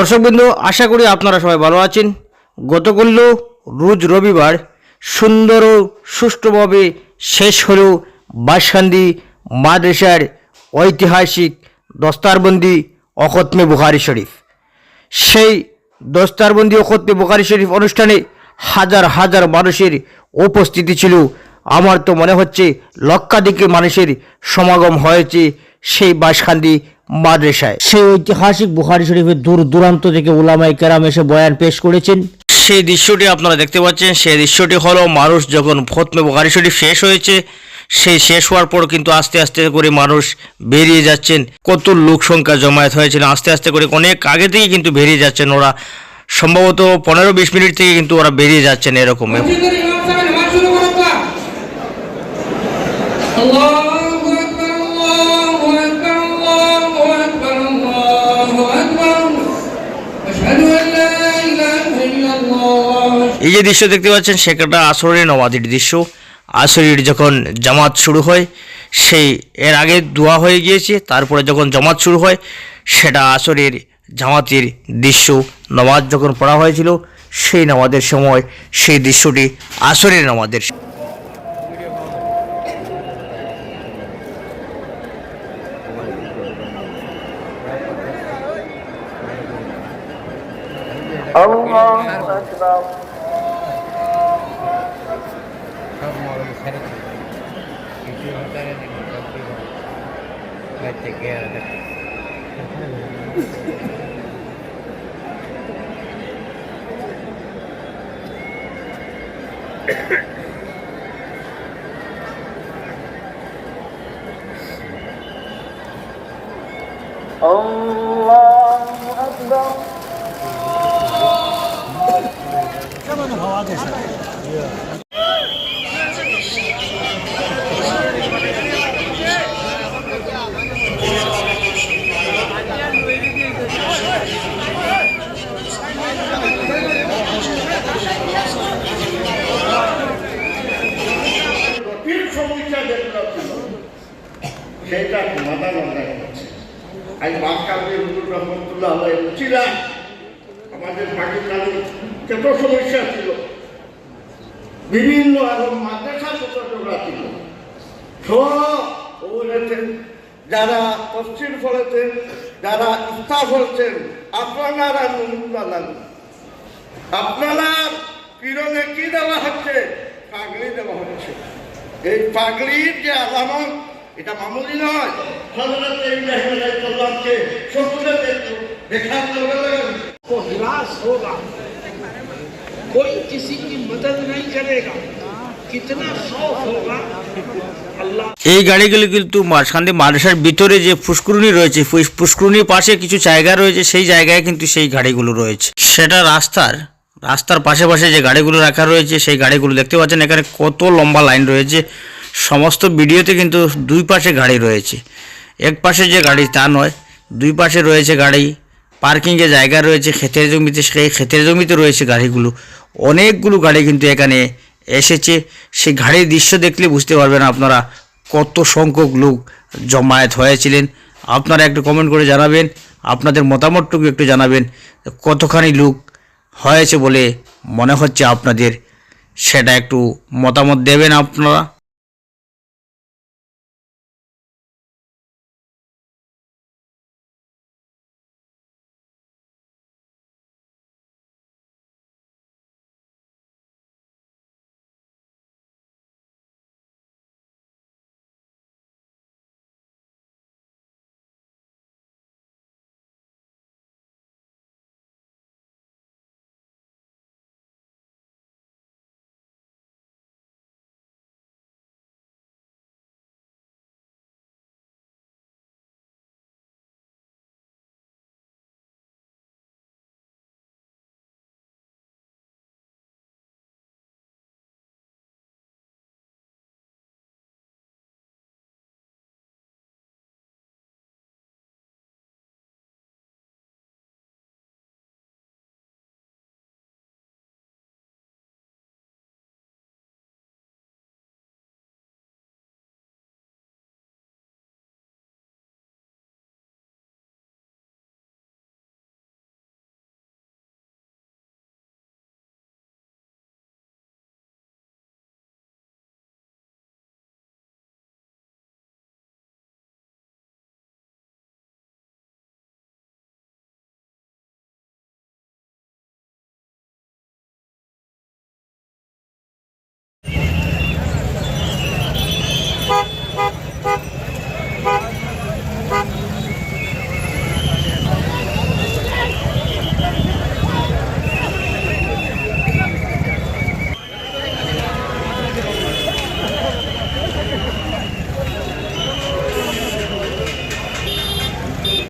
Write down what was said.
দর্শকবৃন্দ, আশা করি আপনারা সবাই ভালো আছেন। গতকাল রোজ রবিবার সুন্দর ও সুষ্ঠুভাবে শেষ হল বাসকান্দি মাদ্রাসার ঐতিহাসিক দস্তারবন্দি অখতমে বুখারি শরীফ। সেই দস্তারবন্দি অখতমে বুখারি শরীফ অনুষ্ঠানে হাজার হাজার মানুষের উপস্থিতি ছিল। আমার তো মনে হচ্ছে লক্ষাধিকে মানুষের সমাগম হয়েছে সেই বাসখান্দি মাদ্রাসায়। সেই ঐতিহাসিক বুখারি শরীফের দূর দূরান্ত থেকে উলামাই কেরাম এসে বয়ান পেশ করেছেন। সেই দৃশ্যটি আপনারা দেখতে পাচ্ছেন। সেই দৃশ্যটি হলো মানুষ যখন ফতমে বুখারি শরীফ শেষ হয়েছে সেই শেষ হওয়ার পর কিন্তু আস্তে আস্তে করে মানুষ বেরিয়ে যাচ্ছেন। কত লোক সংখ্যা জমায়েত হয়েছিল আস্তে আস্তে করে অনেক আগে থেকে কিন্তু বেরিয়ে যাচ্ছেন ওরা। সম্ভবত পনেরো বিশ মিনিট থেকে কিন্তু ওরা বেরিয়ে যাচ্ছেন এরকম। মসজিদের এই যে দৃশ্য দেখতে পাচ্ছেন সেটা আসরের নবাদির দৃশ্য। আসরির যখন জামাত শুরু হয়, সেই এর আগে দোয়া হয়ে গিয়েছে, তারপরে যখন জামাত শুরু হয়, সেটা আসরের জামাতের দৃশ্য। নামাজ যখন পড়া হয়েছিল, সেই নামাজের সময় সেই দৃশ্যটি আসরের নামাজের Allah ಒಂದು ಸರಿ ಇದು ಅಂತಾರೆ ನಿಮ್ಮ ತಪ್ಪಿದ ಮತ್ತೆ ಕೇಳದ الله أكبر كما هو هذا সেটা সমাধান আমরা করছি। আজ বাক্কাবি হুজুর রহমতুল্লাহ উচিরা আমাদের পাকিস্তানে যত সমস্যা ছিল, বিভিন্ন আরও মাদ্রাসা ছোটরা ছিল, সব বলেছেন যারা তফসিল ফলেছেন, যারা ইস্তা ফলছেন, আপনারা নুরুল্লাহ লাগু আপনারা পিরনে কি দেওয়া হচ্ছে? পাগড়ি দেওয়া হচ্ছে। এই পাগড়ির যে আলামত এটা মামুলি নয় হযরত ইব্রাহিম আলাইহিসসালামকে সকলে দেখলো দেখার লগে লগে को हिरास होगा कोई किसी की मदद नहीं करेगा कितना खौफ होगा अल्लाह এই গাড়িগুলো কিন্তু মাঝখানে মাদ্রাসার ভিতরে যে পুষ্করণী রয়েছে পুষ- পুষ্করণীর পাশে কিছু জায়গা রয়েছে সেই জায়গায় কিন্তু সেই গাড়িগুলো রয়েছে সেটা রাস্তার রাস্তার পাশে পাশে যে গাড়িগুলো রাখা রয়েছে সেই গাড়িগুলো দেখতে পাচ্ছেন এখানে কত লম্বা লাইন রয়েছে সমস্ত ভিডিওতে কিন্তু দুই পাশে গাড়ি রয়েছে। এক পাশে যে গাড়ি তা নয়, দুই পাশে রয়েছে গাড়ি পার্কিংয়ে জায়গা রয়েছে, ক্ষেতের জমিতে, সেই ক্ষেতের জমিতে রয়েছে গাড়িগুলো। অনেকগুলো গাড়ি কিন্তু এখানে এসেছে। সেই গাড়ির দৃশ্য দেখলে বুঝতে পারবেন আপনারা কত সংখ্যক লোক জমায়েত হয়েছিলেন। আপনারা একটু কমেন্ট করে জানাবেন, আপনাদের মতামতটুকু একটু জানাবেন, কতখানি লোক হয়েছে বলে মনে হচ্ছে আপনাদের, সেটা একটু মতামত দেবেন আপনারা।